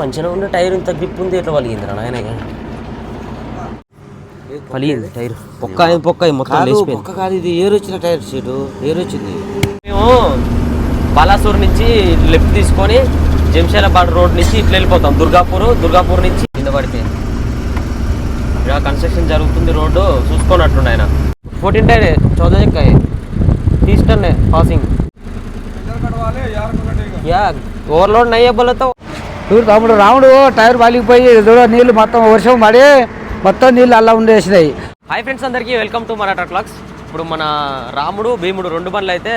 మంచిగా ఉండే టైర్ ఇంత గ్రిప్ ఉంది ఎట్లా పలిగిందిరా నాయన? పలిగింది టైర్. పొక్క పొక్క మొత్తం పొక్క కాదు ఇది ఏరు వచ్చిన టైర్ సీటు ఏరు వచ్చింది. మేము బాలాసూర్ నుంచి లెఫ్ట్ తీసుకొని జంషాలాబాద్ రోడ్ నుంచి ఇట్లా వెళ్ళిపోతాం. దుర్గాపూర్ దుర్గాపూర్ నుంచి కింద పడిపోయింది ఇక్కడ కన్స్ట్రక్షన్ జరుగుతుంది రోడ్డు చూసుకున్నట్టుండే ఆయన. ఫోర్టీన్ టైర్ చౌదా చెక్కాయి తీసుకున్నాయి పాసింగ్ యా ఓవర్లోడ్ నయ్యే బలతో చూడు తమ్ముడు? రాముడు టైర్ పాలిపోయి చూడ నీళ్ళు మొత్తం వర్షం పడి మొత్తం నీళ్ళు అలా ఉండేసినాయి. హాయ్ ఫ్రెండ్స్ అందరికీ వెల్కమ్ టు మరాఠా క్లాక్స్. ఇప్పుడు మన రాముడు భీముడు రెండు బండ్లు అయితే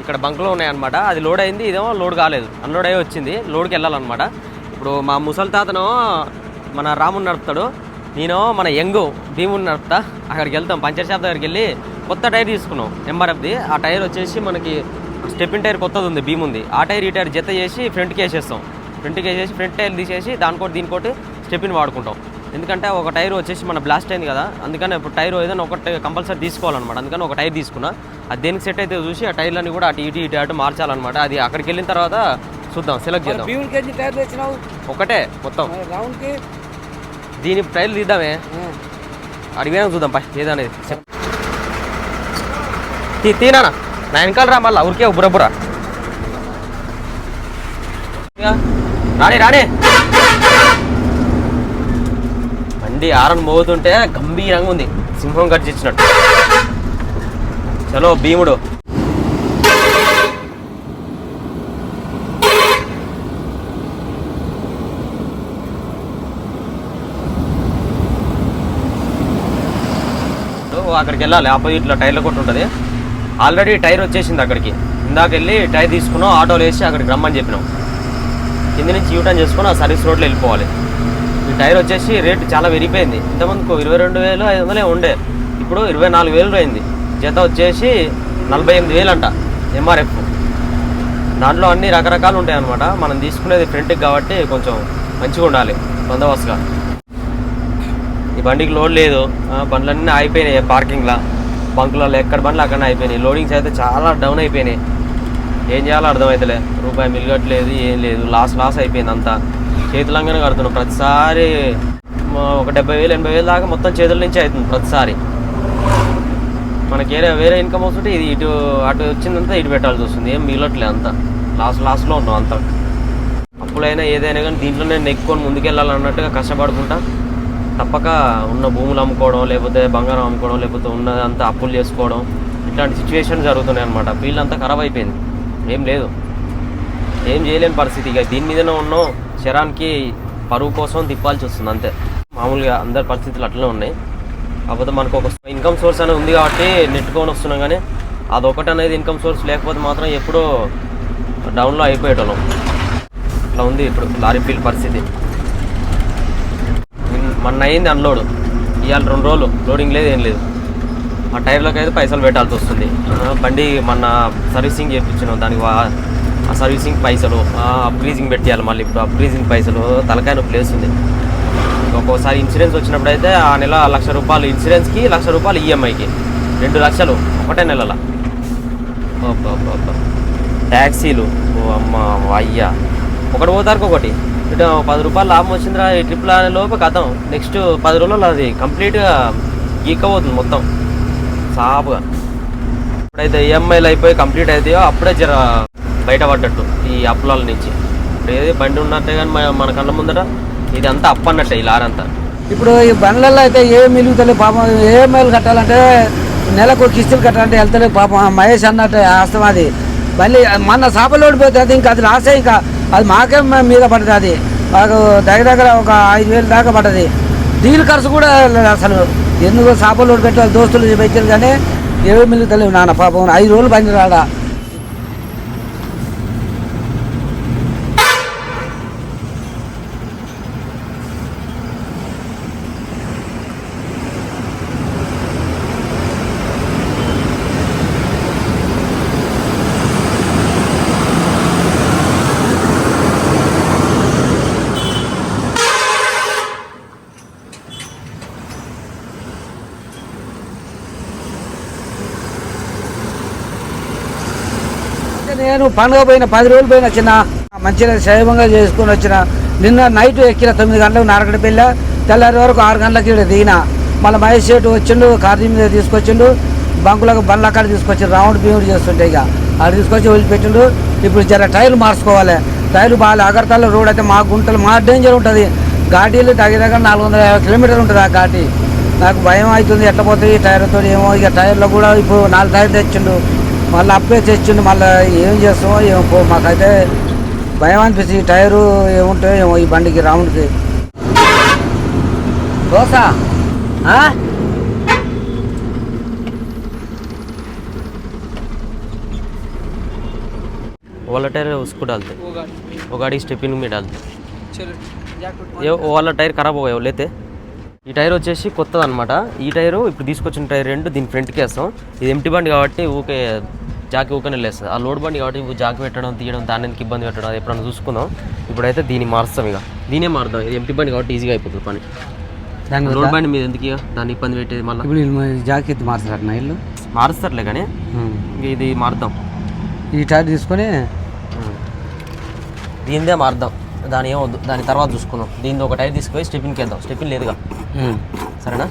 ఇక్కడ బంక్లో ఉన్నాయన్నమాట. అది లోడ్ అయింది ఇదేమో లోడ్ కాలేదు. అన్లోడ్ అయ్యి వచ్చింది లోడ్కి వెళ్ళాలన్నమాట. ఇప్పుడు మా ముసలి తాతను మన రాముడు నడుపుతాడు నేను మన యంగ్ భీముని నడుపుతా. అక్కడికి వెళ్తాం పంచర్ షాప్ దగ్గరికి వెళ్ళి కొత్త టైర్ తీసుకున్నాం ఎంఆర్ఎఫ్ది. ఆ టైర్ వచ్చేసి మనకి స్టెప్పిన్ టైర్ కొత్తది ఉంది భీమ్ ఉంది ఆ టైర్ ఈ టైర్ జత చేసి ఫ్రంట్కి వేసేస్తాం. ఫ్రంట్కి వేసేసి ఫ్రంట్ టైర్ తీసేసి దానికోటి దీనికోటి స్టెప్పిన్ వాడుకుంటాం. ఎందుకంటే ఒక టైర్ వచ్చేసి మన బ్లాస్ట్ అయింది కదా అందుకని ఇప్పుడు టైర్ ఏదైనా ఒకటి కంపల్సరీ తీసుకోవాలన్నమాట. అందుకని ఒక టైర్ తీసుకున్నా. అది దేనికి సెట్ అయితే చూసి ఆ టైర్లన్నీ కూడా అటు ఇటు ఇటు అటు మార్చాలన్నమాట. అది అక్కడికి వెళ్ళిన తర్వాత చూద్దాం సెలెక్ట్ చేద్దాం. ఒకటే మొత్తం. దీని టైర్లు తీద్దామే. అడిగినా చూద్దాం పై ఏదనేది. తీ తీనా నా వెనకాల రా మళ్ళా ఊరికే బుర్ర బుర్ర ఇక, రాని రాని. బండి ఆరన్ మోగుతుంటే గంభీరంగా ఉంది. సింహం గర్జించినట్టు. చలో భీముడు. అక్కడికి వెళ్ళాలి. ఆపోజిట్లో టైర్ల కొట్టు ఉంటుంది. ఆల్రెడీ టైర్ వచ్చేసింది అక్కడికి. ఇందాక వెళ్ళి టైర్ తీసుకున్నాం ఆటోలో వేసి అక్కడికి రమ్మని చెప్పినాం. కింద నుంచి యూటర్న్ చేసుకొని ఆ సర్వీస్ రోడ్లో వెళ్ళిపోవాలి. ఈ టైర్ వచ్చేసి రేటు చాలా పెరిగిపోయింది. ఇంతకుముందు ఇరవై రెండు వేలు ఐదు వందలే ఉండే. ఇప్పుడు ఇరవై నాలుగు వేలు అయింది. జత వచ్చేసి నలభై ఎనిమిది వేలు అంట ఎంఆర్ఎఫ్ దాంట్లో అన్ని రకరకాలు ఉంటాయి అనమాట మనం తీసుకునేది ఫ్రంట్కి కాబట్టి కొంచెం మంచిగా ఉండాలి. బందోబస్తుగా. ఈ బండికి లోడ్ లేదు. బండ్లన్నీ అయిపోయినాయి పార్కింగ్లో బంకులలో ఎక్కడ బండ్లు అక్కడ అయిపోయినాయి లోడింగ్స్ అయితే చాలా డౌన్ అయిపోయినాయి. ఏం చేయాలో అర్థమవుతలే రూపాయి మిలగట్లేదు ఏం లేదు. లాస్ లాస్ అయిపోయింది అంతా. చేతులంగానే కడుతున్నాం. ప్రతిసారి ఒక డెబ్బై వేలు ఎనభై వేలు దాకా మొత్తం చేతుల నుంచి అవుతుంది ప్రతిసారి. మనకి వేరే వేరే ఇన్కమ్ వస్తుంటే ఇది ఇటు అటు వచ్చిందంతా ఇటు పెట్టాల్సి వస్తుంది. ఏం మిగలట్లేదు అంతా. లాస్ లాస్లో ఉన్నాం అంతా. అప్పులైనా ఏదైనా కానీ దీంట్లో నేను ఎక్కువ ముందుకెళ్ళాలన్నట్టుగా కష్టపడుకుంటా తప్పక ఉన్న భూములు అమ్ముకోవడం లేకపోతే బంగారం అమ్ముకోవడం లేకపోతే ఉన్నదంతా అప్పులు చేసుకోవడం ఇట్లాంటి సిచ్యువేషన్ జరుగుతున్నాయి అనమాట ఫీల్డ్ అంతా ఖరాబ్ అయిపోయింది. ఏం లేదు. ఏం చేయలేని పరిస్థితి. ఇక దీని మీదనే ఉన్నాం. శరానికి పరువు కోసం తిప్పాల్సి వస్తుంది అంతే. మామూలుగా అందరి పరిస్థితులు అట్లనే ఉన్నాయి. కాకపోతే మనకు ఒక ఇన్కమ్ సోర్స్ అనేది ఉంది కాబట్టి నెట్టుకొని వస్తున్నాం కానీ అదొకటి అనేది ఇన్కమ్ సోర్స్ లేకపోతే మాత్రం ఎప్పుడో డౌన్లో అయిపోయేటోళ్ళం. అట్లా ఉంది ఇప్పుడు లారీ ఫీల్డ్ పరిస్థితి. మొన్న అయింది అన్లోడ్ ఇవాళ రెండు రోజులు. లోడింగ్ లేదు ఏం లేదు. ఆ టైర్లోకి అయితే పైసలు పెట్టాల్సి వస్తుంది. బండి మొన్న సర్వీసింగ్ చేయించినాం దానికి వా- ఆ సర్వీసింగ్ పైసలు అప్గ్రీజింగ్ పెట్టేయాలి మళ్ళీ ఇప్పుడు. అప్గ్రీజింగ్ పైసలు తలకాయ నొప్పి లేస్తుంది. ఒక్కోసారి ఇన్సూరెన్స్ వచ్చినప్పుడు అయితే ఆ నెల లక్ష రూపాయలు ఇన్సూరెన్స్కి లక్ష రూపాయలు ఈఎంఐకి రెండు లక్షలు ఒకటే నెలల. ట్యాక్సీలు ఓ అమ్మ అయ్యా ఒకటి పోతారు ఒకటి. ఇటు పది రూపాయలు లాభం వచ్చిందిరా ఈ ట్రిప్లో అనే లోపు కథం. నెక్స్ట్ పది రోజుల్లో అది కంప్లీట్గా గీకపోతుంది మొత్తం. సాపుగా ఎప్పుడైతే ఈఎంఐలు అయిపోయి కంప్లీట్ అవుతాయో అప్పుడే జర బయటపడ్డట్టు ఈ అప్పుల నుంచి. ఇప్పుడు ఏది బండి ఉన్నట్టే కానీ మన మన కళ్ళ ముందర ఇది అంతా అప్పు అన్నట్టే ఈ లారంతా. ఇప్పుడు ఈ బండ్లలో అయితే ఏం మిలుగుతలే పాపం. ఏమైలు కట్టాలంటే నెలకు కిస్తులు కట్టాలంటే వెళ్తలే పాపం. మహేష్ అన్నట్టు ఆస్తం అది. మళ్ళీ మన చేపలు పోతే అది ఇంకా అది రాసే ఇంకా. అది మాకే మీద పడుతుంది అది. మాకు దగ్గర దగ్గర ఒక ఐదు వేలు దాకా పడ్డది. డీల్ ఖర్చు కూడా లేదు అసలు ఎందుకు చేపలు పెట్టాలి దోస్తులు పెట్టారు కానీ ఏమి మిలుగుతలేవు నాన్న పాపం ఐదు రోజులు పని రాడా నేను పండుగ పోయిన పది రోజులు పోయిన వచ్చిన మంచిగా శైవంగా చేసుకొని వచ్చిన నిన్న నైట్ ఎక్కిన తొమ్మిది గంటలకు నారగడ పెళ్ళా తెల్లారి వరకు ఆరు గంటలకి ఇక్కడ దిగిన. మళ్ళీ మహేష్ షేటు వచ్చిండు కార్జీ మీద తీసుకొచ్చిండు బంకులకు బండ్ల కాడ తీసుకొచ్చి రౌండ్ బీముడు చేస్తుంటే ఇక అక్కడ తీసుకొచ్చి వదిలిపెట్టిండు. ఇప్పుడు జర టైర్లు మార్చుకోవాలి. టైర్లు బాగా అగర్తల రోడ్ అయితే మా గుంటలు మా డేంజర్ ఉంటుంది. ఘాటీలు దగ్గర దగ్గర నాలుగు వందల యాభై కిలోమీటర్లు ఉంటుంది ఆ ఘాటీ. నాకు భయం అవుతుంది ఎట్లా పోతుంది టైర్తో ఏమో. ఇక టైర్లో కూడా ఇప్పుడు నాలుగు టైర్లు తెచ్చిండు. మళ్ళీ అప్పే తెచ్చిండు మళ్ళీ ఏం చేస్తామో ఏమో పో మాకైతే భయం అనిపిస్తుంది ఈ టైరు ఏముంటాయో ఏమో ఈ బండికి రౌండ్కి దోశ ఆ? वाला टायर है उसको डालते वो गाड़ी स्टेपिंग में डालते ఏ వాళ్ళ టైర్ ఖరాబ్ అయ్యావు లేతే ఈ టైర్ వచ్చేసి కొత్తది అనమాట ఈ టైరు ఇప్పుడు తీసుకొచ్చిన టైర్ రెండు దీని ఫ్రంట్కి వేస్తాం ఇది ఎంటీ బండి కాబట్టి ఊకే జాకి ఊకనే లేస్తుంది. ఆ లోడ్ బండి కాబట్టి ఇప్పుడు జాకి పెట్టడం తీయడం దాని ఎందుకు ఇబ్బంది పెట్టడం అది ఎప్పుడైనా చూసుకుందాం. ఇప్పుడైతే దీన్ని మారుస్తాం ఇక. దీనే మారుదాం ఇది ఎంటీ బండి కాబట్టి ఈజీగా అయిపోతుంది పని. దాని వల్ల బండి మీద ఎందుకు దాన్ని ఇబ్బంది పెట్టేది మళ్ళీ? ఇప్పుడు వీళ్ళు జాకెట్ మార్చారు నా ఇల్లు? మారుస్తారులే కానీ ఇది మారుద్దాం. ఈ టైర్ తీసుకొని దీనిదే మారుద్దాం. దాని ఏమొద్దు దాని తర్వాత చూసుకుందాం. దీని ఒక టైర్ తీసుకుపోయి స్టెపిన్కి వెళ్దాం స్టెపిన్ లేదుగా సరేనా?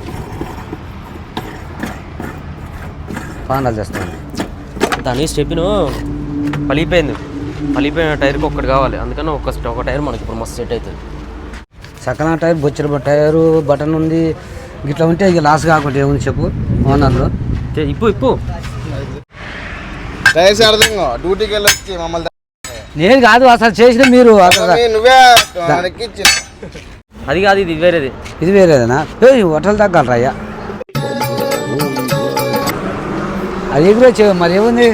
పానాలు చేస్తాను. దాని స్టెపిన్ పలిపోయింది పలిపోయిన టైర్కి ఒక్కటి కావాలి. అందుకని ఒక ఒక టైర్ మనకి ఇప్పుడు మస్తు సెట్ అవుతుంది సకల టైర్ బొచ్చర టైరు బటన్ ఉంది. ఇట్లా ఉంటే ఇక లాస్ కాకుండా ఏముంది చెప్పు ఓనర్లో. ఇప్పు ఇప్పు. టైర్స్ అర్థం డ్యూటీకి మమ్మల్ని నేను కాదు అసలు చేసిన మీరు నువ్వే అది కాదు ఇది వేరేది. ఇది వేరేదేనా? ఏ హోటల్ తగ్గలరా అయ్యా. అది ఎగురో చే- మరి ఏముంది?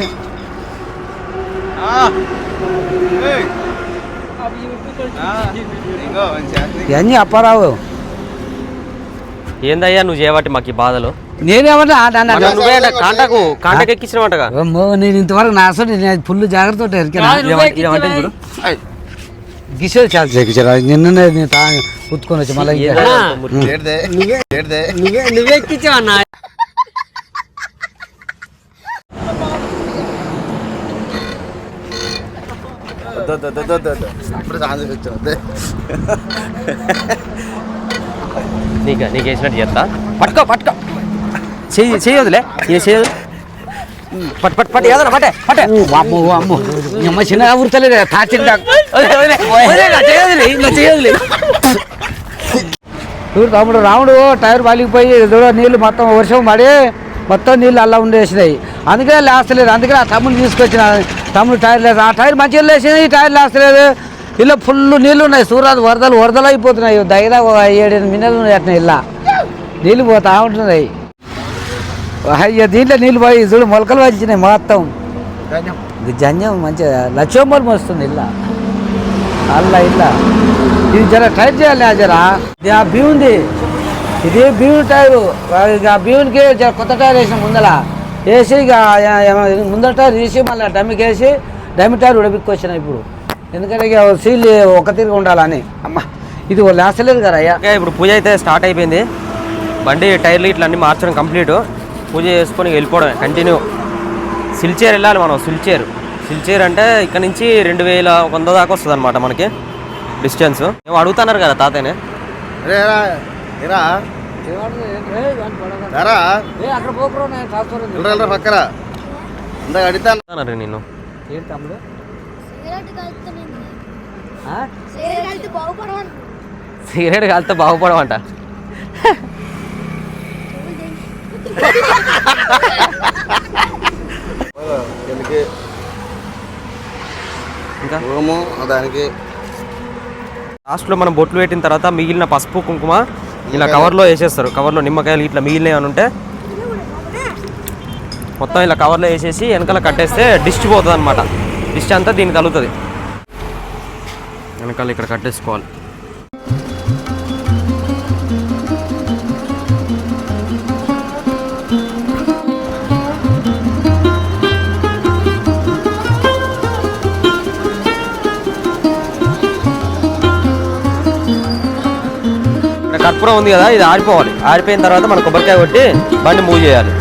ఇవన్నీ అప్పారావు. ఏందయ్యా నువ్వు చేయబట్టి మాకు ఈ బాధలు? నేనేమన్నా కాంటాకు కాంటాకు నేను ఇంతవరకు నా అసలు నేను ఫుల్ జాగ్రత్త ఎరికినా? గిసేది చాలా నిన్ననే నేను తా ఉత్తుకొని వచ్చి మళ్ళీ నువ్వే నువ్వే ఎక్కించావన్నా వద్దు, వద్దు, వద్దు, వద్దు, వద్దు. అప్పుడే ఛాన్స్ ఇచ్చాను వద్దే. నీకు నీకు వేసినట్టు చేస్తా. పట్టుకో పట్టుకో. చెయ్యి చేయదులే ఇది చేయదు పట్టు పట్టు పట్టు. ఏదన్నా పట్టే పట్టే. అమ్మో అమ్మో అమ్మ చిన్నగా ఊరుతలేదు తాచింది చూడు తమ్ముడు రాముడు టైర్ పలిగిపోయి నీళ్ళు మొత్తం వర్షం పడి మొత్తం నీళ్ళు అలా ఉండేసినాయి. అందుకే లేస్తలేదు అందుకే ఆ తమ్ముడు తీసుకొచ్చిన తమ్ముడు టైర్ లేదు. ఆ టైర్ మంచిగా లేచింది. ఈ టైర్ లేస్తలేదు ఇలా ఫుల్ నీళ్ళు ఉన్నాయి. సూరాది వరదలు వరదలు అయిపోతున్నాయి దగ్గర ఒక ఏడెనిమిది మిన్నెలు ఉన్నాయి అట్లా ఇలా. నీళ్ళు పోతా ఉంటున్నాయి. అయ్యో దీంట్లో నీళ్ళు పోయి చూడు మొలకలు వచ్చినాయి మొత్తం. ఇది జంజం మంచిగా. లక్ష్మలు వస్తుంది ఇల్లా అల్లా ఇల్లా ఇది జర ట్రై చేయాలి జర. ఆ బీ ఉంది. ఇది బీవుని టైరు. ఇక కొత్త టైర్ వేసిన ముందల. వేసి ఇక ముందర టైర్ తీసి మళ్ళీ డమ్మికి వేసి డమ్మి టైర్ ఉడబిక్కొచ్చిన ఇప్పుడు. ఎందుకంటే ఇక సీల్ ఒక తిరిగి ఉండాలని. అమ్మ ఇది లేస్తలేదు కదా అయ్యా. ఇప్పుడు పూజ అయితే స్టార్ట్ అయిపోయింది. బండి టైర్లు ఇట్లా అన్ని మార్చడం కంప్లీట్. పూజ చేసుకొని వెళ్ళిపోవడమే కంటిన్యూ సిల్చేర్ వెళ్ళాలి మనం సిల్చేర్ సిల్చేర్ అంటే ఇక్కడ నుంచి రెండు వేల వంద దాకా వస్తుంది అనమాట మనకి. డిస్టెన్స్ ఏమో అడుగుతున్నారు కదా తాతయ్యనే. ఏరా? పక్కరా. ఇందాక ఏంటి తమ్ముడు? సిగరెట్ కాలితే బాగుపడమంట దీనికి ఇంకా? రూము దానికి లాస్ట్లో మనం బొట్లు పెట్టిన తర్వాత మిగిలిన పసుపు కుంకుమ ఇలా కవర్లో వేసేస్తారు. కవర్లో నిమ్మకాయలు ఇట్లా మిగిలినవి అని ఉంటే మొత్తం ఇలా కవర్లో వేసేసి వెనకాల కట్టేస్తే డిస్ట్ పోతుంది అనమాట డిస్ట్ అంతా దీనికి తగులుతుంది. వెనకాల ఇక్కడ కట్టేసుకోవాలి. కూడా ఉంది కదా ఇది ఆడిపోవాలి ఆడిపోయిన తర్వాత మనం కొబ్బరికాయ కొట్టి బండి మూవ్ చేయాలి.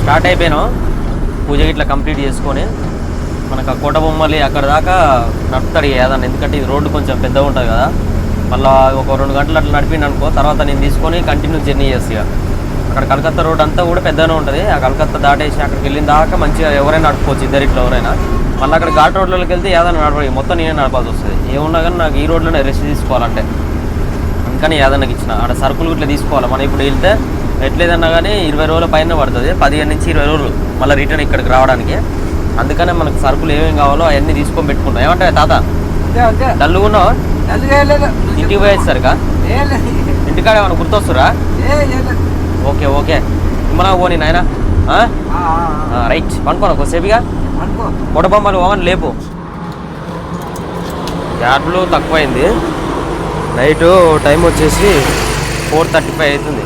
స్టార్ట్ అయిపోయాను పూజ ఇట్లా కంప్లీట్ చేసుకొని మనకు ఆ కోట బొమ్మలి అక్కడ దాకా నడుపుతాడు ఏదన్నా ఎందుకంటే ఇది రోడ్డు కొంచెం పెద్దగా ఉంటుంది కదా. మళ్ళీ ఒక రెండు గంటలు అట్లా నడిపిండు అనుకో తర్వాత నేను తీసుకొని కంటిన్యూ జర్నీ చేస్తా ఇక. అక్కడ కలకత్తా రోడ్ అంతా కూడా పెద్దగానే ఉంటుంది. ఆ కలకత్తా దాటేసి అక్కడికి వెళ్ళిన దాకా మంచిగా ఎవరైనా నడుపుకోవచ్చు ఇద్దరిట్లో ఎవరైనా. మళ్ళీ అక్కడ ఘాట్ రోడ్లోకి వెళ్తే ఏదైనా నడపడి మొత్తం నేనే నడపాల్సి వస్తుంది. ఏమున్నా కానీ నాకు ఈ రోడ్లోనే రెస్ట్ తీసుకోవాలంటే. అందుకని ఏదన్నకి ఇచ్చిన. అక్కడ సరుకులు ఇట్లా తీసుకోవాలి. మనం ఇప్పుడు వెళ్తే ఎట్లేదన్నా కానీ ఇరవై రోజుల పైన పడుతుంది. పదిహేను నుంచి ఇరవై రోజులు మళ్ళీ రిటర్న్ ఇక్కడికి రావడానికి. అందుకనే మనకు సరుకులు ఏమేమి కావాలో అవన్నీ తీసుకొని పెట్టుకుంటాం. ఏమంటాయి తాత? డల్లుగా ఉన్నావు. ఇంటికి పోయేసరికా. ఇంటికాడ ఏమైనా గుర్తొస్తురా. Okay okay. మన పోనీ నాయన. రైట్. పనుకోను కొద్దిసేపుగా? కొడబొమ్మలు ఓవన్ లేపు. యాడ్లు తక్కువైంది. నైట్ టైం వచ్చేసి ఫోర్ థర్టీ ఫైవ్ అవుతుంది.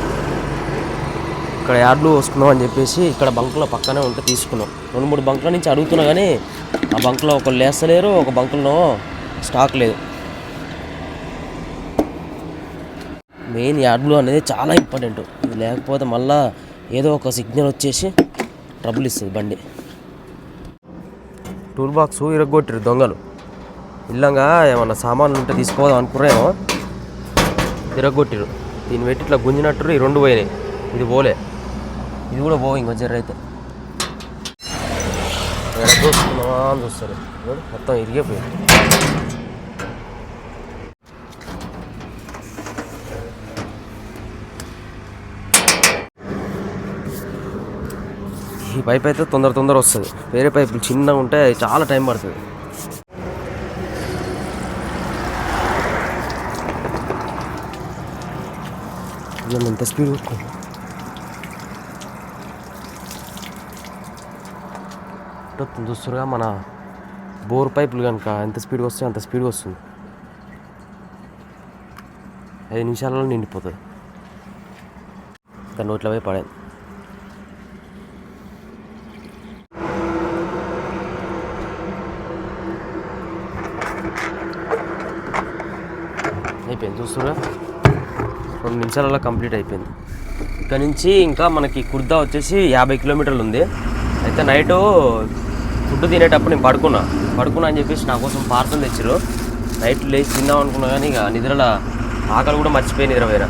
ఇక్కడ యాడ్లు వస్తున్నాం అని చెప్పేసి ఇక్కడ బంకులో పక్కనే ఉంటే తీసుకున్నాం. రెండు మూడు బంకుల నుంచి అడుగుతున్నా కానీ ఆ బంకులో ఒకళ్ళు లేస్తలేరు ఒక బంకులో స్టాక్ లేదు. మెయిన్ యాడ్లు అనేది చాలా ఇంపార్టెంట్. ఇది లేకపోతే మళ్ళా ఏదో ఒక సిగ్నల్ వచ్చేసి ట్రబుల్ ఇస్తుంది బండి. టూల్ బాక్స్ ఇరగొట్టారు దొంగలు. ఇల్లంగా ఏమన్నా సామాన్లు ఉంటే తీసుకోదాం అనుకున్నామో ఇరగొట్టిరు దీన్ని పెట్టి ఇట్లా గుంజినట్టు ఈ రెండు పోయినాయి. ఇది పోలే. ఇది కూడా పోవు ఇంకో జర్ర అయితే. చూస్తున్నావా అని చూస్తారు. మొత్తం ఇరిగిపోయింది ఈ పైప్ అయితే తొందర తొందర వస్తుంది. వేరే పైపులు చిన్నగా ఉంటే చాలా టైం పడుతుంది. ఎంత స్పీడ్ కొట్టుకుంది చూస్తురుగా మన బోర్ పైపులు కనుక ఎంత స్పీడ్గా వస్తే అంత స్పీడ్గా వస్తుంది. ఐదు నిమిషాలలో నిండిపోతుంది. దాన్ని నోట్లపై పడేది అయిపోయింది చూస్తున్నా రెండు నిమిషాలలో కంప్లీట్ అయిపోయింది. ఇక్కడ నుంచి ఇంకా మనకి కుర్దా వచ్చేసి యాభై కిలోమీటర్లు ఉంది. అయితే నైట్ ఫుడ్ తినేటప్పుడు నేను పడుకున్నా. పడుకున్నా అని చెప్పేసి నా కోసం పార్సల్ తెచ్చారు నైట్ లేచి తిందాం అనుకున్నా కానీ ఇక నిద్రలో ఆకలి కూడా మర్చిపోయి నిద్రపోయినా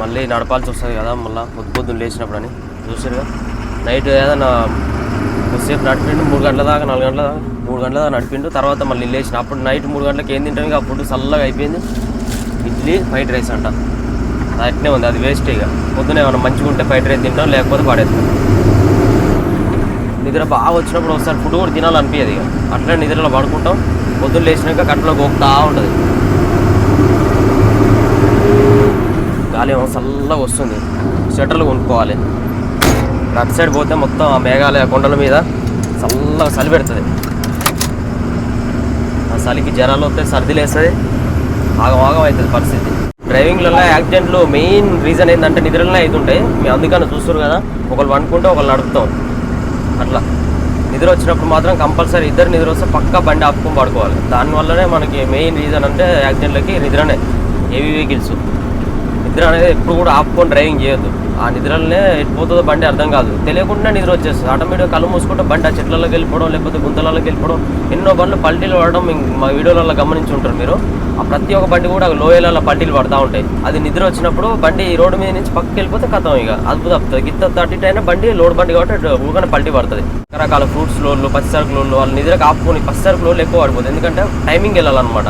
మళ్ళీ నడపాల్సి వస్తుంది కదా మళ్ళీ పొద్దు పొద్దున్న లేచినప్పుడు అని. చూసారుగా నైట్ ఏదైనా కొద్దిసేపు నడిపిండు మూడు గంటల దాకా నాలుగు గంటల దాకా మూడు గంటల దాకా నడిపిండు. తర్వాత మళ్ళీ లేచిన. అప్పుడు నైట్ మూడు గంటలకు ఏం తింటాను ఇక అప్పుడు చల్లగా అయిపోయింది. ఇడ్లీ ఫ్రైడ్ రైస్ అంట. అట్నే ఉంది అది వేస్ట్ ఇక. పొద్దున ఏమైనా మంచిగా ఉంటే ఫ్రైడ్ రైస్ తింటాం లేకపోతే పడేస్తాం. నిద్ర బాగా వచ్చినప్పుడు ఒకసారి ఫుడ్ కూడా తినాలనిపించదు ఇక. అట్లనే నిద్రలో పడుకుంటాం. పొద్దున్న లేచినాక కట్టలో గోపుతా ఉంటుంది. గాలి ఏమో చల్లగా వస్తుంది. స్వెటర్లు కొనుక్కోవాలి. అటు సైడ్ పోతే మొత్తం ఆ మేఘాలయ కొండల మీద చల్లగా చలి పెడుతుంది. ఆ చలికి జ్వరాలు వస్తే సర్ది లేస్తుంది. ఆగం ఆగం అవుతుంది పరిస్థితి. డ్రైవింగ్లలో యాక్సిడెంట్లు మెయిన్ రీజన్ ఏంటంటే నిద్రలనే అవుతుంటాయి. మేము అందుకని చూస్తారు కదా. ఒకళ్ళు వండుకుంటే ఒకళ్ళు నడుపుతాం. అట్లా. నిద్ర వచ్చినప్పుడు మాత్రం కంపల్సరీ ఇద్దరు నిద్ర వస్తే పక్కా బండి ఆపుకొని పడుకోవాలి. దానివల్లనే మనకి మెయిన్ రీజన్ అంటే యాక్సిడెంట్లకి నిద్రనే హెవీ వెహికల్స్ నిద్ర అనేది ఎప్పుడు కూడా ఆపుకొని డ్రైవింగ్ చేయొద్దు. ఆ నిద్రలనే ఎట్టిపోతుందో బండి అర్థం కాదు. తెలియకుండా నిద్ర వచ్చేస్తుంది. ఆటోమేటిక్ కళ్ళు మూసుకుంటే బండి ఆ చెట్లలోకి వెళ్ళిపోవడం లేకపోతే గుంతలలోకి వెళ్ళిపోవడం ఎన్నో బండ్లు పల్టీలు పడడం మా వీడియోలలో గమనించి ఉంటారు మీరు. ప్రతి ఒక్క బండి కూడా లోయలలో పల్టీలు పడతా ఉంటాయి. అది నిద్ర వచ్చినప్పుడు బండి ఈ రోడ్డు మీద నుంచి పక్కకి వెళ్ళిపోతే కథం ఇక. అద్భుతం. తప్పుతుంది గిత్త థర్టీ అయినా బండి లోడ్ బండి కాబట్టి ఊరికనే పల్టీ పడుతుంది. రకరకాల ఫ్రూట్స్ లోడ్లు పచ్చిసరుకు లోన్లు వాళ్ళు నిద్రకు ఆపుకొని పచ్చిసరుకు లోన్లు ఎక్కువ పడిపోతుంది ఎందుకంటే టైమింగ్ వెళ్ళాలన్నమాట.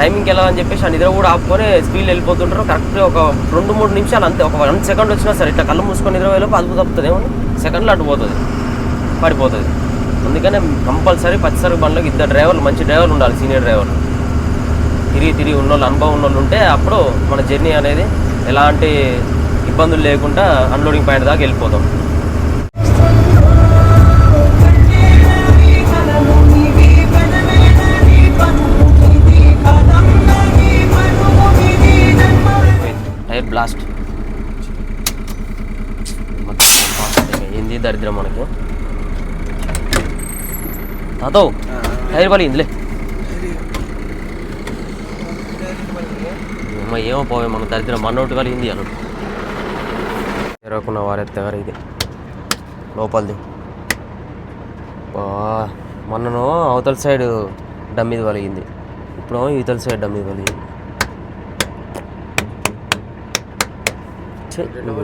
టైమింగ్కి వెళ్ళాలని చెప్పేసి ఆ నిద్ర కూడా ఆపుకొని స్పీడ్ వెళ్ళిపోతుంటారు. కరెక్ట్ ఒక రెండు మూడు నిమిషాలు అంతే. ఒక వన్ సెకండ్ వచ్చినా సరే ఇట్లా కళ్ళు మూసుకొని నిద్ర వెళ్ళి అదుపు తప్పుతుంది ఏమో సెకండ్లో అడ్డుపోతుంది పడిపోతుంది. అందుకనే కంపల్సరీ పచ్చిసరుకు బండ్లకు ఇద్దరు డ్రైవర్లు మంచి డ్రైవర్లు ఉండాలి సీనియర్ డ్రైవర్లు. తిరిగి తిరిగి ఉన్న వాళ్ళు అనుభవం ఉన్న వాళ్ళు ఉంటే అప్పుడు మన జర్నీ అనేది ఎలాంటి ఇబ్బందులు లేకుండా అన్లోడింగ్ పాయింట్ దాకా వెళ్ళిపోతాం. Tyre blast. ఏంది దరిద్రం మనకి? తాతో టైర్ పలిగిందిలే అమ్మ ఏమో పోవే మన దరిద్రం. మన ఒకటి కలిగింది అను ఎరవకున్న వారెత్తే గారు ఇది. లోపలిది. బా మొన్నను అవతల సైడ్ డమ్మీది వలిగింది ఇప్పుడు ఇవతల సైడ్ డమ్మీది ఈ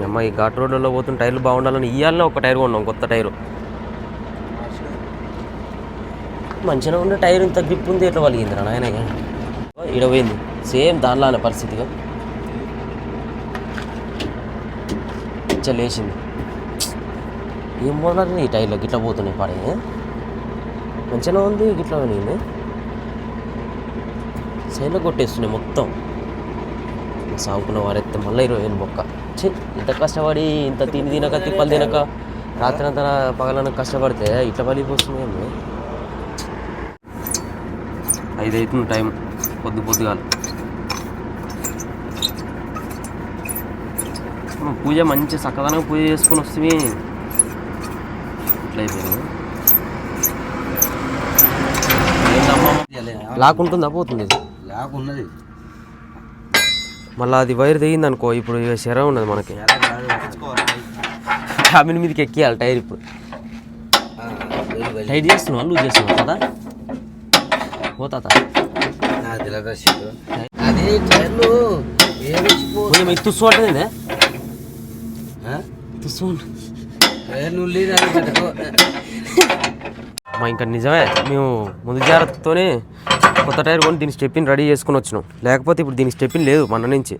అమ్మ ఈ ఘాట్ రోడ్లలో పోతున్న టైర్లు బాగుండాలని ఇయ్యాలనే ఒక టైర్ కొన్నాం కొత్త టైరు. మంచిగా ఉండే టైర్ ఇంత గ్రిప్ ఉంది ఎట్లా వలిగింది రా నాయన ఈడ పోయింది. సేమ్ దానిలానే పరిస్థితిగా. ఇచ్చ లేచింది. ఏం మొదలైంది ఈ టైర్లో గిట్ల పోతున్నాయి పడే మంచిగా ఉంది గిట్ల నేను సైడ్లో కొట్టేస్తున్నాయి మొత్తం. సాగుకున్న వారైతే మళ్ళీ ఇరవై వేలు బొక్క చే ఇంత కష్టపడి ఇంత తిని తినక తిప్పలు తినక రాత్రి అంతా పగలన కష్టపడితే ఇట్లా పలిపోతుంది ఏమి. ఐదు అవుతుంది టైం పొద్దు పొద్దుగాల. పూజ మంచి చక్కదనంగా పూజ చేసుకొని వస్తుంది ఇట్లా అయిపోయింది. ఏందమ్మా? లాక్ ఉంటుందా పోతుంది. లేకున్నది మళ్ళీ అది వైర్ తెగింది అనుకో ఇప్పుడు శర ఉన్నది మనకి. క్యాబిన్ మీదకి ఎక్కియాలి టైర్ ఇప్పుడు. టైట్ చేస్తున్నావు? లూజ్ చేస్తున్నావు? కదా పోతా అది టైర్లు కొంచెం నువ్వు లేదు పెట్టుకో మా ఇంకా నిజమే మేము ముందు జాగ్రత్తతోనే కొత్త టైర్ కొని దీని స్టెప్పిని రెడీ చేసుకుని వచ్చినాం. లేకపోతే ఇప్పుడు దీనికి స్టెప్పిన్ లేదు మన నుంచి.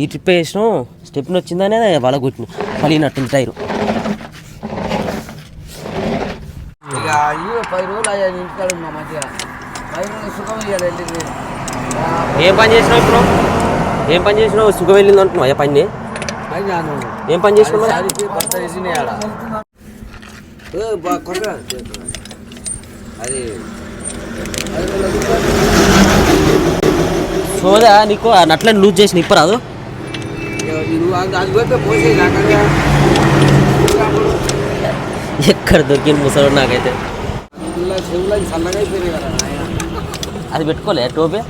ఈ ట్రిప్ వేసినాం స్టెప్పిన్ వచ్చిందనే వాళ్ళ కొట్టిన పలిగినట్టుంది టైరు. ఇక అయ్యో పది రోజులు అయ్యా ఇంటికాడ ఉన్నా మంచిగా. పది రోజులు సుఖం ఇవ్వాలి వెళ్ళింది. ఏం పని చేసినావు ఇప్పుడు? ఏం పని చేసినావు? సుఖం వెళ్ళింది అంటున్నావు అయ్యా పని ఏం పని కొట్టరా? అది సోదా నీకు నట్లని లూజ్ చేసి నిప్పరాదు ఎక్కడ దొరికింది ముసలు నాకైతే? అది పెట్టుకోలే టోపీ?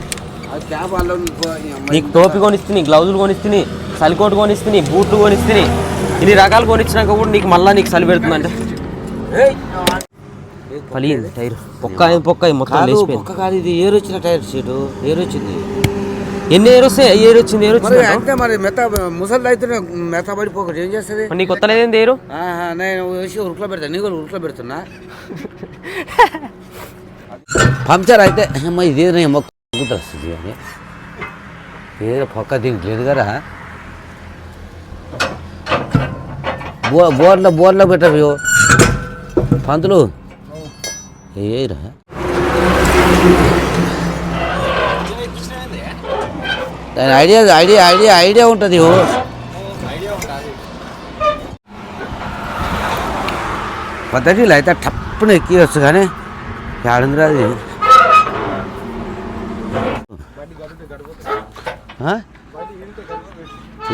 నీకు టోపీ కొనిస్తుంది గ్లౌజులు కొనిస్తుంది సలికోట్ కొనిస్తుంది బూట్లు కొనిస్తుంది ఇన్ని రకాలు కొనిచ్చినాక కూడా నీకు మళ్ళీ నీకు చలి పెడుతుందంటే. పలిగింది టైర్. పొక్క పొక్క మొత్తం లేచిపోయింది. ఒక్క కాదు ఇది ఏరు వచ్చిన టైర్ సీటు ఏరు వచ్చింది. ఎన్ని ఏరు వస్తాయి? ఏరు వచ్చింది ఏరు వచ్చింది అంటే మరి మెత్త ముసలి అయితే మెత్త పడిపోకూడదు ఏం చేస్తుంది? నీ కొత్త లేదేంది ఏరు? నేను వేసి ఉరుకులో పెడతా నీ కూడా ఉరుకులో పెడుతున్నా. పంక్చర్ అయితే అమ్మ ఇదేదో మొక్క వస్తుంది అని ఏదో పక్క దిగలేదు కదా బో బోర్లో బోర్లో పెట్టవు పంతులు ఏరా దాని ఐడియా ఐడియా ఐడియా ఐడియా ఉంటుంది ఓ పద్ధతిలో అయితే టప్పున ఎక్కివచ్చు కానీ ఏడుందిరా అది ఆ?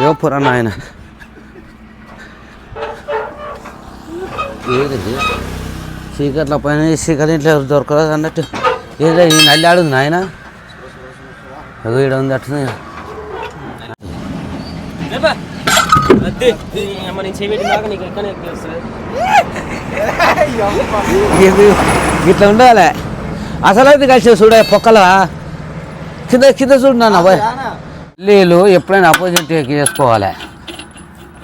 ఏ పురాణ ఆయన ఏది? చీకట్ల పైన చీకటి ఇంట్లో దొరకలేదు అన్నట్టు. ఏదో? ఈ నల్లి ఆడుంది నాయన? అదో ఈడ ఉంది అట్లా ఇట్లా ఉండాలి. అసలు అయితే కలిసి చూడ పొక్కల? కింద కింద చూడు నాన్న నీళ్ళు ఎప్పుడైనా అపోజిట్ చేసుకోవాలి.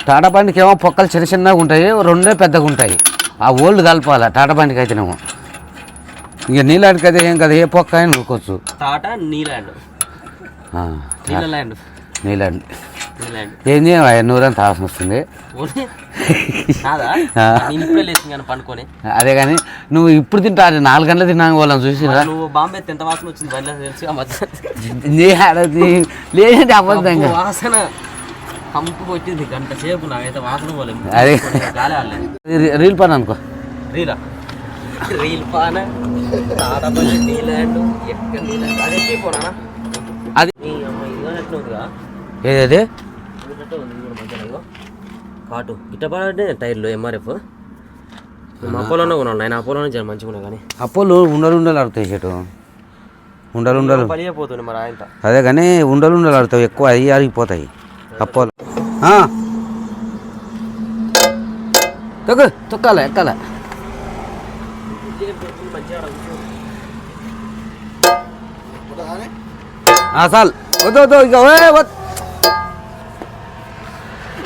టాటా బండికి ఏమో పొక్కలు చిన్న చిన్నగా ఉంటాయి రెండే పెద్దగా ఉంటాయి. ఆ ఓల్డ్ కలపాలి టాటా బండికి అయితేనేమో ఇక నీళ్ళాడికి అయితే ఏం కదా ఏ పొక్క అయినా నూరుకోవచ్చు టాటా నీలాండ్. నీలాండ్. ఏం చేయాలి నూరంత అవసరం వస్తుంది. పండుకొని. అదే కానీ నువ్వు ఇప్పుడు తింటా అది నాలుగు గంటలు తిన్నాను వాళ్ళని నువ్వు బాంబే ఎంత వాసన వచ్చింది లేదంటే అబద్ధంగా వాసన. కంపు కొట్టింది గంట సేపు నాకైతే వాసన పోలేదు అదే. రీల్ పని అనుకో. రీలా? రీల్ పాన? ఎక్కడ అది నీ అమ్మ ఇదిగా ఎట్లా ఉందిగా ఏదది. కాటు. ఇట్ట పడే టైర్లు ఎంఆర్ఎఫ్ అపోలోనే కొన్నాను నేను అపోలోనే చాలా మంచిగా ఉన్నాయి కానీ. అప్పులు ఉండలు ఉండలు ఆడుతాయి చెట్టు. ఉండలు ఉండలు. పలిగిపోతుంది మరి ఆయన అదే కానీ ఉండలు ఉండలు ఆడుతాయి ఎక్కువ అవి అరిగిపోతాయి అప్పులు ఆ. తొక్కు. తొక్కాల ఎక్కాల? చాలు. వద్దు వద్దు ఇక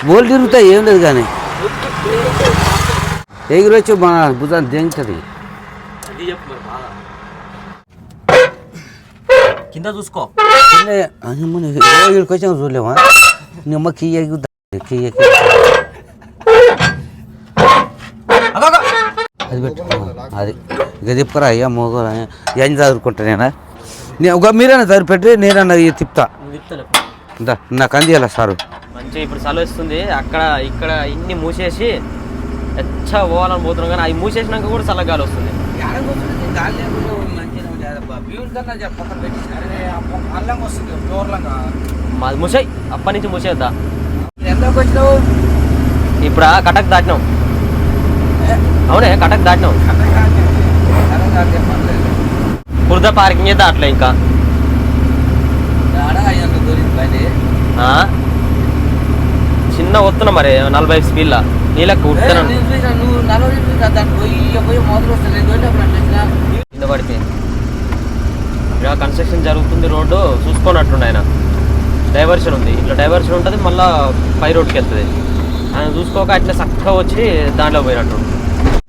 బోల్ తిరుగుతాయి ఏం లేదు కానీ. ఎగిరొచ్చి మన భుజాన్ని దింగుతుంది కింద చూసుకో. ఇక్కడికి వచ్చాము చూడలేమా నిమ్మ కియ్య కియ్య అది పెట్టు అది. ఇక తిప్పరా అయ్యా మోగరా ఏం చదువుకుంటా నేనా? నే- ఒక మీరైనా సరిపెట్టి నేనన్నా ఇది తిప్పుతా. నాకు అందియాల సారు? మంచిగా ఇప్పుడు సెలవు ఇస్తుంది అక్కడ ఇక్కడ ఇన్ని మూసేసి ఎచ్చ పోవాలని పోతున్నాం. కానీ అవి మూసేసినాక కూడా చల్లగాలి వస్తుంది. మాది మూసాయి. అప్పటి నుంచి మూసేద్దా? ఇప్పుడు? కటక్ దాటినాం అవునే కటక్ దాటినాం కుర్ద పార్కింగ్ అయితే అట్లా ఇంకా? చిన్న వస్తున్నా మరి నలభై స్పీడ్లా నీళ్ళకి పోయి మొదలు వస్తుంది కింద పడిపోయింది ఇక్కడ కన్స్ట్రక్షన్ జరుగుతుంది రోడ్డు చూసుకున్నట్టుండి ఆయన. డైవర్షన్ ఉంది. ఇట్లా డైవర్షన్ ఉంటుంది మళ్ళీ పై రోడ్కి వెళ్తుంది. ఆయన చూసుకోక అట్లా చక్కగా వచ్చి దాంట్లో పోయినట్టు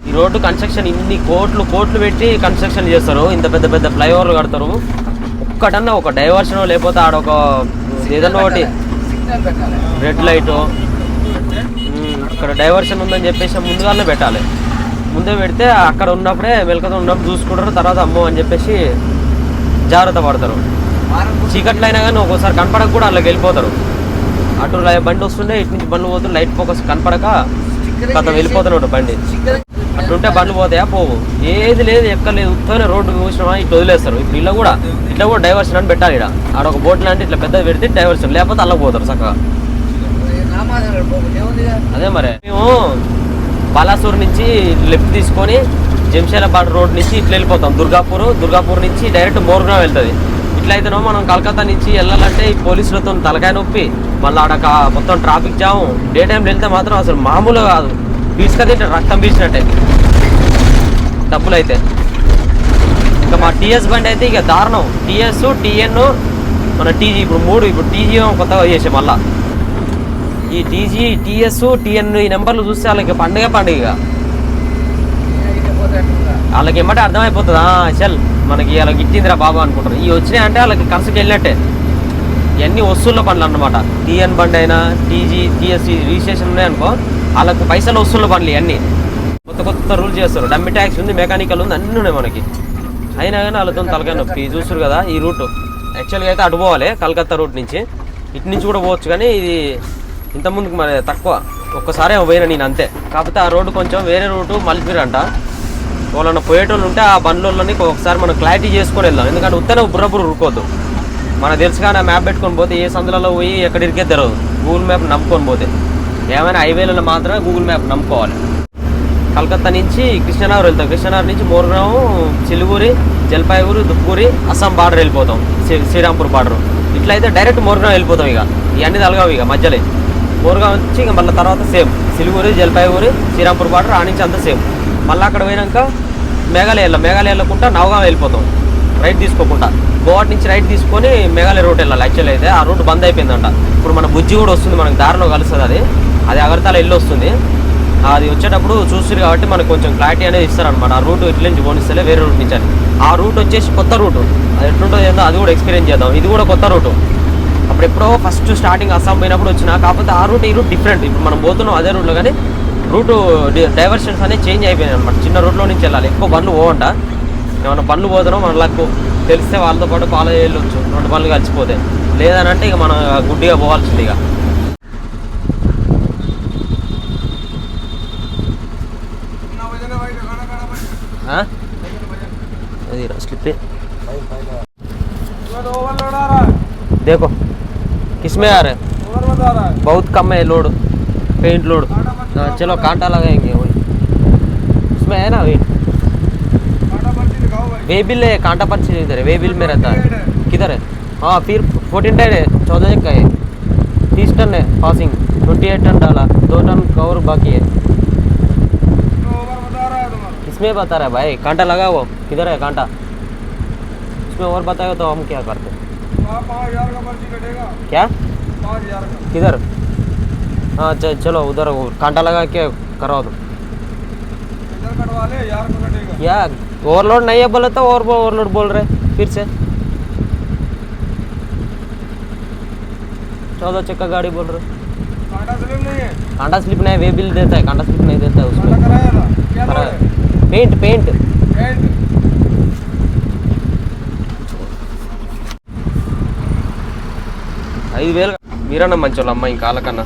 ఈ రోడ్డు కన్స్ట్రక్షన్ ఇన్ని కోట్లు కోట్లు పెట్టి కన్స్ట్రక్షన్ చేస్తారు. ఇంత పెద్ద పెద్ద ఫ్లైఓవర్లు కడతారు. ఒక్కటన్నా ఒక డైవర్షన్ లేకపోతే ఆడొక ఏదన్నా ఒకటి రెడ్ లైట్. ఇక్కడ డైవర్షన్ ఉందని చెప్పేసి ముందుగానే పెట్టాలి. ముందే పెడితే అక్కడ ఉన్నప్పుడే వెనుకతో ఉన్నప్పుడు చూసుకుంటారు తర్వాత అమ్మో అని చెప్పేసి జాగ్రత్త పడతారు. చీకట్లో అయినా కానీ ఒక్కోసారి కనపడక కూడా అలా వెళ్ళిపోతారు. అటు బండి వస్తుండే ఇటు నుంచి బండ్లు పోతుంటే లైట్ ఫోకస్ కనపడక కథ వెళ్ళిపోతున్నాడు బండి. అట్లుంటే బండ్లు పోతాయా? పోవు. ఏది లేదు ఎక్కర్లేదు. ఉత్తనే రోడ్డు చూసినా ఇట్లా వదిలేస్తారు. ఇప్పుడు ఇలా కూడా ఇట్లా కూడా డైవర్షన్ అని పెట్టాలి ఇక్కడ ఆడ ఒక బోట్ లాంటి ఇట్లా పెద్దది పెడితే డైవర్షన్ లేకపోతే అలా పోతారు చక్కగా. అదే మరి. మేము బాలాసూర్ నుంచి లెఫ్ట్ తీసుకొని జంషాలాబాద్ రోడ్ నుంచి ఇట్లా వెళ్ళిపోతాం. దుర్గాపూర్ దుర్గాపూర్ నుంచి డైరెక్ట్ మోర్గ్రామ్ వెళ్తుంది. ఇట్లా అయితేనో మనం కలకత్తా నుంచి వెళ్ళాలంటే ఈ పోలీసులతో తలకాయ నొప్పి. మళ్ళీ ఆడ మొత్తం ట్రాఫిక్ జామ్. డే టైంలో వెళ్తే మాత్రం అసలు మామూలు కాదు. పీసుక తింటే రక్తం పీసినట్టే డబ్బులు అయితే ఇంకా మా టీఎస్ బండి అయితే ఇక దారుణం. టీఎస్ టీఎన్ మన టీజీ ఇప్పుడు మూడు ఇప్పుడు టీజీ కొత్తగా చేసాం మళ్ళా. ఈ టీజీ టీఎస్ టీఎన్ ఈ నెంబర్లు చూస్తే వాళ్ళకి పండుగ పండుగ వాళ్ళకి ఏమంటే అర్థమైపోతుంది? చల్ మనకి వాళ్ళకి గిట్టిందిరా బాబు అనుకుంటారు. ఈ వచ్చినాయి అంటే వాళ్ళకి కన్సల్ట్ వెళ్ళినట్టే. ఇవన్నీ వస్తువుల పనులు అన్నమాట. టీఎన్ బండి అయినా టీజీ టీఎస్సీ రిజిస్ట్రేషన్ ఉన్నాయనుకో వాళ్ళకి పైసలు వస్తున్న పనులు ఇవన్నీ కొత్త కొత్త రూల్ చేస్తారు. డమ్మి ట్యాక్స్ ఉంది మెకానికల్ ఉంది అన్నీ ఉన్నాయి మనకి. అయినా కానీ వాళ్ళతో తలకాయ నొప్పి. చూస్తారు కదా ఈ రూట్. యాక్చువల్గా అయితే అటు పోవాలి కలకత్తా రూట్ నుంచి. ఇటు నుంచి కూడా పోవచ్చు కానీ ఇది ఇంతకుముందుకు మరి తక్కువ. ఒక్కసారే పోయినా నేను అంతే. కాకపోతే ఆ రోడ్డు కొంచెం వేరే రూటు మలిపిరంట వాళ్ళన్న పోయేటోళ్ళు ఉంటే ఆ బండ్లని ఒకసారి మనం క్లారిటీ చేసుకొని వెళ్దాం. ఎందుకంటే ఉత్తనే బుర్రబుర్ర ఉరుకోద్దు మనకు తెలుసు కానీ మ్యాప్ పెట్టుకొని పోతే ఏ సందులలో పోయి ఎక్కడ ఇరికే తెరదు గూగుల్ మ్యాప్ నమ్ముకొని పోతే. ఏమైనా హైవేలలో మాత్రమే గూగుల్ మ్యాప్ నమ్ముకోవాలి. కలకత్తా నుంచి కృష్ణనగర్ వెళ్తాం. కృష్ణనగర్ నుంచి మోర్గాం చిలుగురి జల్పాయిగూరి దుప్పూరి అస్సాం బార్డర్ వెళ్ళిపోతాం. శ్రీ- శ్రీరాంపూర్ బార్డర్ ఇట్లా అయితే డైరెక్ట్ మోర్గాం వెళ్ళిపోతాం ఇక. ఇవన్నీ తలగావు ఇక మధ్యలో. మోర్గాం వచ్చి ఇక మళ్ళీ తర్వాత సేమ్ సిలుగురి జల్పాయిగూరి శ్రీరాంపూర్ బార్డర్ ఆ నుంచి అంతా సేమ్ మళ్ళీ అక్కడ పోయినాక మేఘాలయ వెళ్ళాం మేఘాలయ వెళ్ళకుండా నవగాం వెళ్ళిపోతాం. రైట్ తీసుకోకుండా. గోవాటి నుంచి రైట్ తీసుకొని మేఘాలయ రూట్ వెళ్ళాలి. యాక్చువల్ అయితే ఆ రూట్ బంద్ అయిపోయిందంట. ఇప్పుడు మన బుజ్జి కూడా వస్తుంది మనకు దారిలో కలుస్తుంది అది. అది అగర్తల వెళ్ళొస్తుంది అది వచ్చేటప్పుడు చూస్తుంది కాబట్టి మనకు కొంచెం క్లారిటీ అనేది ఇస్తారనమాట ఆ రూట్ ఇట్ల నుంచి పోనిస్తే వేరే రూట్ నుంచి అని. ఆ రూట్ వచ్చేసి కొత్త రూటు అది ఎట్లుంటుందో ఏందో అది కూడా ఎక్స్పీరియన్స్ చేద్దాం. ఇది కూడా కొత్త రూటు అప్పుడు ఎప్పుడో ఫస్ట్ స్టార్టింగ్ అస్సాం పోయినప్పుడు వచ్చిన కాకపోతే ఆ రూట్ ఈ రూట్ డిఫరెంట్ ఇప్పుడు మనం పోతున్నాం అదే రూట్లో కానీ రూటు డైవర్షన్స్ అనేది చేంజ్ అయిపోయినాయి అనమాట చిన్న రూట్లో నుంచి వెళ్ళాలి. ఎక్కువ బండ్లు పోవంట ఏమైనా బండ్లు పోతున్నాం మనకు తెలిస్తే వాళ్ళతో పాటు ఫాలో చేయొచ్చు. రెండు బండ్లు కలిసిపోతే. లేదనంటే ఇక మనం గుడ్డిగా పోవాల్సింది ఇక. रहा स्लिप पे देखो किसमें आ रहा है? बहुत कम है लोड पेंट लोड चलो कांटा लगाएँगे वही। उसमें है ना वही वे बिल है कांटा पर्ची इधर है। वे बिल में रहता है। किधर है? हाँ फिर फोर्टीन टन है चौदह एक का है। तीस टन है पासिंग ट्वेंटी एट टन डाला दो टन कवर बाकी है। इसमें बता रहा है भाई? कांटा लगा वो किधर है कांटा? इसमें और बताओ तो हम क्या करते क्या? किधर? हाँ चल उधर कांटा लगा के कराओ तुम क्या ओवरलोड नहीं है बोले तो और ओवरलोड बोल रहे फिर से। चौदह चक्का गाड़ी बोल रहे कांटा स्लिप नहीं है। कांटा स्लिप नहीं वे बिल देता है कांटा स्लिप नहीं देता है उसमें। पेंट पेंट ఐదు వేలు మీరన్నా మంచి వాళ్ళు అమ్మాయి ఇంకా వాళ్ళకన్నా.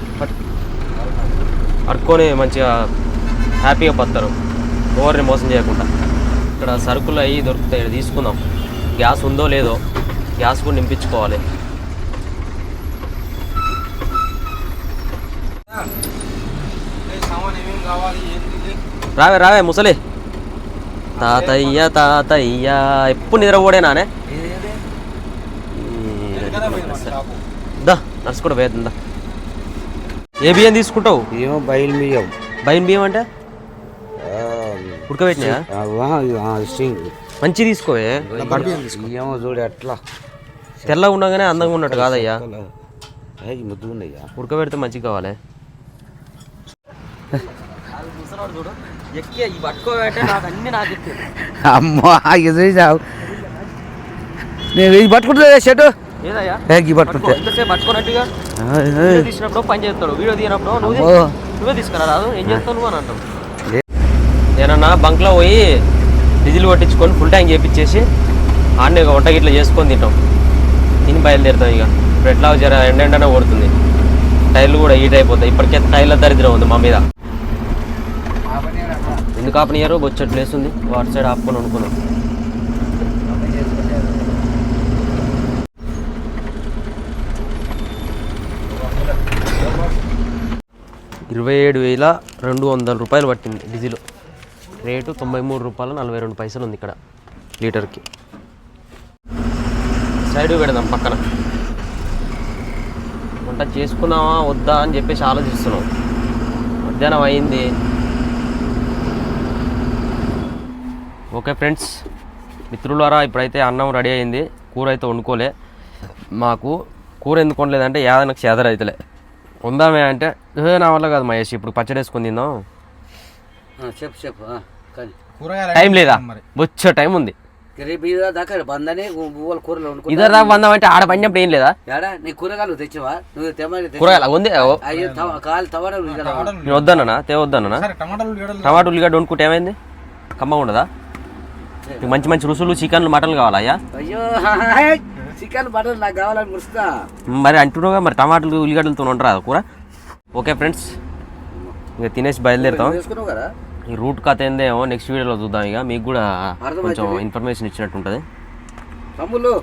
అడుక్కొని మంచిగా హ్యాపీగా పడతారు ఎవరిని మోసం చేయకుండా. ఇక్కడ సరుకులు అవి దొరుకుతాయి ఇక్కడ తీసుకుందాం. గ్యాస్ ఉందో లేదో గ్యాస్ కూడా నింపించుకోవాలి. రావే రావే ముసలి. తాతయ్య తాతయ్య ఎప్పుడు నిద్రపోడేనానే నర్సు కూడా వేద్దాం దా. ఏ బియ్యం తీసుకుంటావు? ఏమో బయలు బియ్యం. బయన్ బియ్యం అంటే? ఉడకబెట్టినా స్ట్రింగ్ మంచి తీసుకోవే. ఏమో చూడు ఎట్లా. తెల్లగా ఉండగానే అందంగా ఉన్నట్టు కాదయ్యా. ముద్దు ఉన్నాయ్యా ఉడకబెడితే మంచిగా కావాలి. అమ్మా ఇది నేను ఇది పట్టుకుంటా షర్టు? గీ పట్టుకుంటే. ఏయ్. తీసినప్పుడు పని చేస్తాడు. వీడియో తీయనప్పుడు నువ్వు అమ్మో. తీ- నువ్వే తీసుకురా రాదు. ఏం చేస్తావు నువ్వు అని అంటావు. ఏ. నేనన్నా బంక్లో పోయి డీజిల్ కొట్టించుకొని ఫుల్ ట్యాంక్ చేపించేసి ఆడనే వంట గిట్ల చేసుకొని తింటాం. తిని బయలుదేరుతాం ఇక. ఇప్పుడు ఎట్లా జర? ఎండ ఎండనే కొడుతుంది. టైర్లు కూడా హీట్ అయిపోతాయి. ఇప్పటికే టైర్ల దరిద్రం ఉంది మా మీద. ఎందుకు ఆపనియరు? బొచ్చట్లు వేస్తుంది వాటి సైడ్ ఆపుకొని అనుకున్నాం ఇరవై ఏడు వేల రెండు వందల రూపాయలు పట్టింది డీజిల్. రేటు తొంభై మూడు రూపాయలు నలభై రెండు పైసలు ఉంది ఇక్కడ లీటర్కి. సైడ్ పెడదాం పక్కన. వంట చేసుకున్నావా వద్దా అని చెప్పేసి ఆలోచిస్తున్నాం. మధ్యాహ్నం అయింది. ఓకే ఫ్రెండ్స్ మిత్రులారా ఇప్పుడైతే అన్నం రెడీ అయింది. కూర అయితే వండుకోలే. మాకు కూర ఎందుకు వండలేదంటే యాదనకు చేదరైతలే. ఉందామే అంటే "ఏ, నా వల్ల కాదు మహేష్ ఇప్పుడు పచ్చడి వేసుకొని తిందాం. చెప్పు చెప్పు కానీ. టైం లేదా? వచ్చే టైం ఉంది. ఇద్దరు దాకా వందాం అంటే ఆడ పడినప్పుడు ఏం లేదా? నీ కూరగాయలు తెచ్చివా? నువ్వు కూరగాయల? ఉంది నేను వద్దన్నా తే వద్దన్నా టమాటా ఉల్లిగడ్డ వండుకుంటే ఏమైంది? కమ్మగా ఉండదా? మంచి మంచి రుసులు చికెన్లు మటన్లు కావాలా అయ్యా? అయ్యో చికెన్ బటర్ నాకు కావాలని మురుస్తా మరి అంటున్నావుగా మరి టమాటాలు ఉల్లిగడ్డలతో ఉండరా కూర? ఓకే ఫ్రెండ్స్ ఇక తినేసి బయలుదేరుతాం. కదా? ఈ రూట్ కథ ఏందేమో నెక్స్ట్ వీడియోలో చూద్దాం ఇక. మీకు కూడా. కొంచెం ఇన్ఫర్మేషన్ ఇచ్చినట్టు ఉంటుంది తమ్ముళ్ళు.